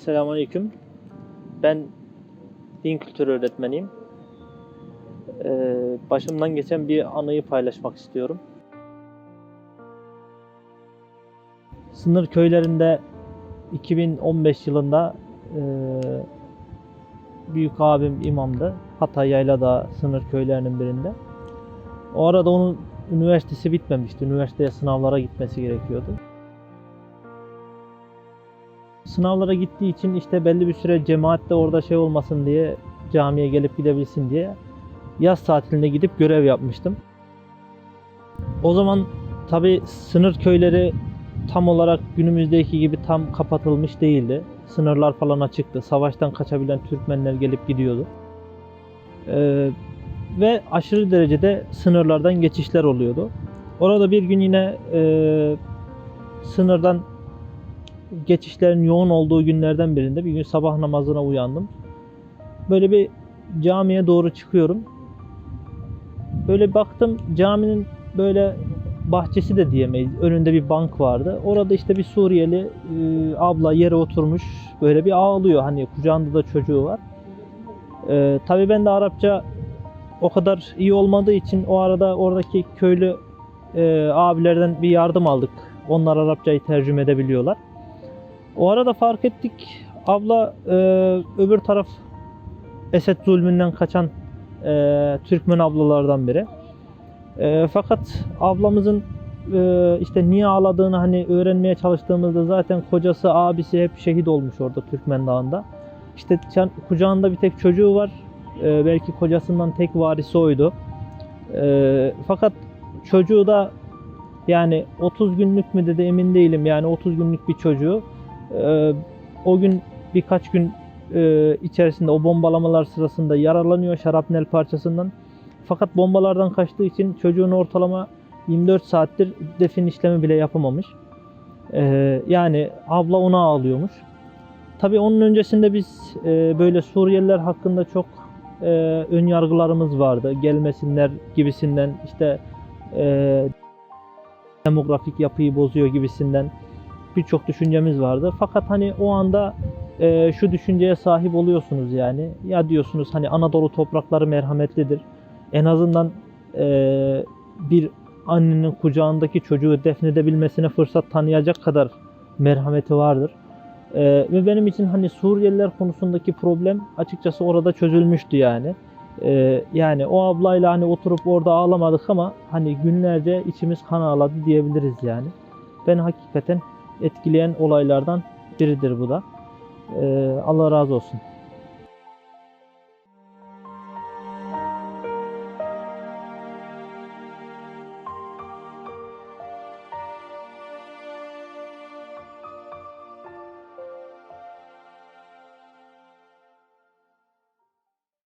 Selamünaleyküm. Ben din kültürü öğretmeniyim. Ee, başımdan geçen bir anıyı paylaşmak istiyorum. Sınır köylerinde 2015 yılında e, büyük abim imamdı. Hatay Yaylada sınır köylerinin birinde. O arada onun üniversitesi bitmemişti. Üniversiteye sınavlara gitmesi gerekiyordu. Sınavlara gittiği için işte belli bir süre cemaatte orada şey olmasın diye camiye gelip gidebilsin diye yaz tatiline gidip görev yapmıştım. O zaman tabi sınır köyleri tam olarak günümüzdeki gibi tam kapatılmış değildi. Sınırlar falan açıktı. Savaştan kaçabilen Türkmenler gelip gidiyordu. Ee, ve aşırı derecede sınırlardan geçişler oluyordu. Orada bir gün yine e, sınırdan geçişlerin yoğun olduğu günlerden birinde bir gün sabah namazına uyandım. Böyle bir camiye doğru çıkıyorum. Böyle baktım caminin böyle bahçesi de diyemeyiz. Önünde bir bank vardı. Orada işte bir Suriyeli e, abla yere oturmuş böyle bir ağlıyor. Hani kucağında da çocuğu var. E, tabii ben de Arapça o kadar iyi olmadığı için o arada oradaki köylü e, abilerden bir yardım aldık. Onlar Arapçayı tercüme edebiliyorlar. O arada fark ettik abla e, öbür taraf Esed zulmünden kaçan e, Türkmen ablalardan biri. E, fakat ablamızın e, işte niye ağladığını hani öğrenmeye çalıştığımızda zaten kocası abisi hep şehit olmuş orada Türkmen Dağı'nda. İşte kucağında bir tek çocuğu var. E, belki kocasından tek varisi oydu. E, fakat çocuğu da yani 30 günlük mü dedi emin değilim yani 30 günlük bir çocuğu. Ee, o gün birkaç gün e, içerisinde o bombalamalar sırasında yaralanıyor şarapnel parçasından. Fakat bombalardan kaçtığı için çocuğun ortalama 24 saattir defin işlemi bile yapamamış. Ee, yani abla ona ağlıyormuş. Tabii onun öncesinde biz e, böyle Suriyeliler hakkında çok e, ön yargılarımız vardı. Gelmesinler gibisinden işte e, demografik yapıyı bozuyor gibisinden birçok düşüncemiz vardı. Fakat hani o anda e, şu düşünceye sahip oluyorsunuz yani. Ya diyorsunuz hani Anadolu toprakları merhametlidir. En azından e, bir annenin kucağındaki çocuğu defnedebilmesine fırsat tanıyacak kadar merhameti vardır. E, ve benim için hani Suriyeliler konusundaki problem açıkçası orada çözülmüştü yani. E, yani o ablayla hani oturup orada ağlamadık ama hani günlerce içimiz kan ağladı diyebiliriz yani. Ben hakikaten etkileyen olaylardan biridir bu da. Ee, Allah razı olsun.